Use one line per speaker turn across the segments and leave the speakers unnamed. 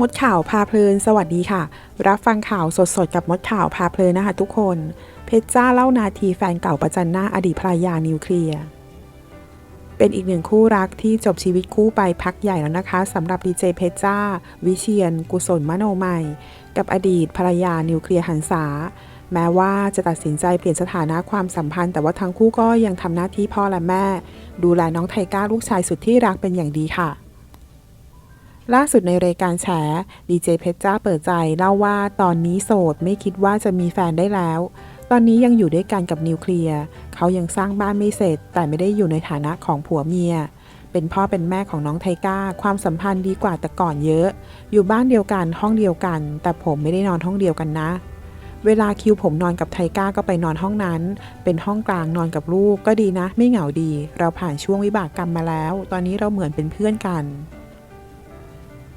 มดข่าวพาเพลิน สวัสดีค่ะ รับฟังข่าวสดๆ กับมดข่าวพาเพลินนะคะทุกคน เพชรจ้าเล่านาทีแฟนเก่าประจันหน้าอดีตภรรยานิวเคลียร์เป็นอีกหนึ่งคู่รักที่จบชีวิตคู่ไปพักใหญ่แล้วนะคะสำหรับดีเจเพชรจ้า วิเชียน กุศลมโนใหม่ กับอดีตภรรยานิวเคลียร์หันษาแม้ว่าจะตัดสินใจเปลี่ยนสถานะความสัมพันธ์ แต่ว่าทั้งคู่ก็ยังทำหน้าที่พ่อและแม่ ดูแลน้องไทก้าลูกชายสุดที่รักเป็นอย่างดีค่ะ ล่าสุดในรายการแฉดีเจเพชรจ้าเปิดใจเล่าว่าตอนนี้โสดไม่คิดว่าจะมีแฟนได้แล้ว ตอนนี้ยังอยู่ด้วยกันกับนิวเคลียร์เขายังสร้างบ้านไม่เสร็จ แต่ไม่ได้อยู่ในฐานะของผัวเมีย เป็นพ่อเป็นแม่ของน้องไทก้า ความสัมพันธ์ดีกว่าแต่ก่อนเยอะ อยู่บ้านเดียวกันห้องเดียวกัน แต่ผมไม่ได้นอนห้องเดียวกันนะ เวลาคิวผมนอนกับไทก้าก็ไปนอนห้องนั้น เป็นห้องกลางนอนกับลูกก็ดีนะ ไม่เหงาดี เราผ่านช่วงวิบากกรรมมาแล้ว ตอนนี้เราเหมือนเป็นเพื่อนกัน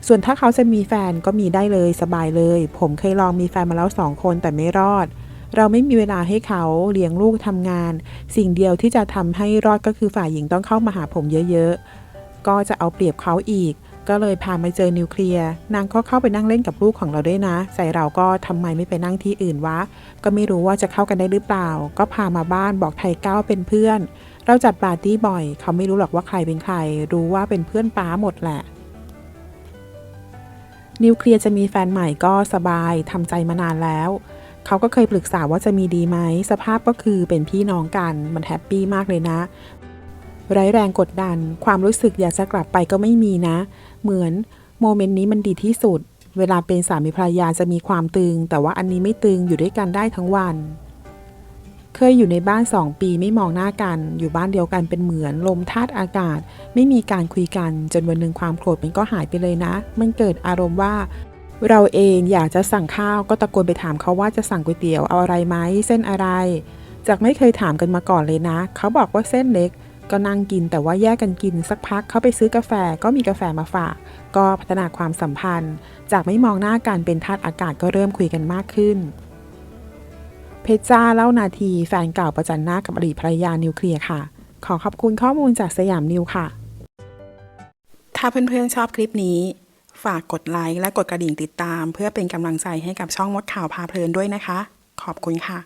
ส่วนถ้าเขาจะมีแฟนก็มีได้เลยสบายเลย ผมเคยลองมีแฟนมาแล้วสองคนแต่ไม่รอด เราไม่มีเวลาให้เขาเลี้ยงลูกทำงาน สิ่งเดียวที่จะทำให้รอดก็คือฝ่ายหญิงต้องเข้ามาหาผมเยอะๆ ก็จะเอาเปรียบเขาอีก ก็เลยพามาเจอนิวเคลียร์ นางก็เข้าไปนั่งเล่นกับลูกของเราด้วยนะ ใจเราก็ทำไมไม่ไปนั่งที่อื่นวะ ก็ไม่รู้ว่าจะเข้ากันได้หรือเปล่า ก็พามาบ้านบอกไทยก้าวเป็นเพื่อน เราจัดปาร์ตี้บ่อย เขาไม่รู้หรอกว่าใครเป็นใคร รู้ว่าเป็นเพื่อนป้าหมดแหละ นิวเคลียร์จะมีแฟนใหม่ก็สบายทำใจมานานแล้ว เขาก็เคยปรึกษาว่าจะมีดีไหม สภาพก็คือเป็นพี่น้องกันมันแฮปปี้มากเลยนะ ไร้แรงกดดัน ความรู้สึกอยากจะกลับไปก็ไม่มีนะ เหมือนโมเมนต์นี้มันดีที่สุด เวลาเป็นสามีภรรยาจะมีความตึง แต่ว่าอันนี้ไม่ตึงอยู่ด้วยกันได้ทั้งวัน เคยอยู่ในบ้านสองปีไม่มองหน้ากัน อยู่บ้านเดียวกันเป็นเหมือนลมธาตุอากาศ ไม่มีการคุยกันจนวันหนึ่งความโกรธมันก็หายไปเลยนะ มันเกิดอารมณ์ว่า เราเองอยากจะสั่งข้าวก็ตะโกนไปถามเขาว่าจะสั่งก๋วยเตี๋ยวเอาอะไรไหมเส้นอะไร จากไม่เคยถามกันมาก่อนเลยนะ เขาบอกว่าเส้นเล็ก ก็นั่งกินแต่ว่าแยกกันกินสักพักเขาไปซื้อกาแฟก็มีกาแฟมาฝาก ก็พัฒนาความสัมพันธ์ จากไม่มองหน้ากันเป็นธาตุอากาศก็เริ่มคุยกันมากขึ้น เพชรจ้าเล่านาทีแฟนเก่าประจันหน้ากับอดีตภรรยานิวเคลียร์ค่ะ ขอขอบคุณข้อมูลจากสยามนิวค่ะ ถ้าเพื่อนๆชอบคลิปนี้ ฝากกดไลค์และกดกระดิ่งติดตาม เพื่อเป็นกำลังใจให้กับช่องมดข่าวพาเพลินด้วยนะคะ ขอบคุณค่ะ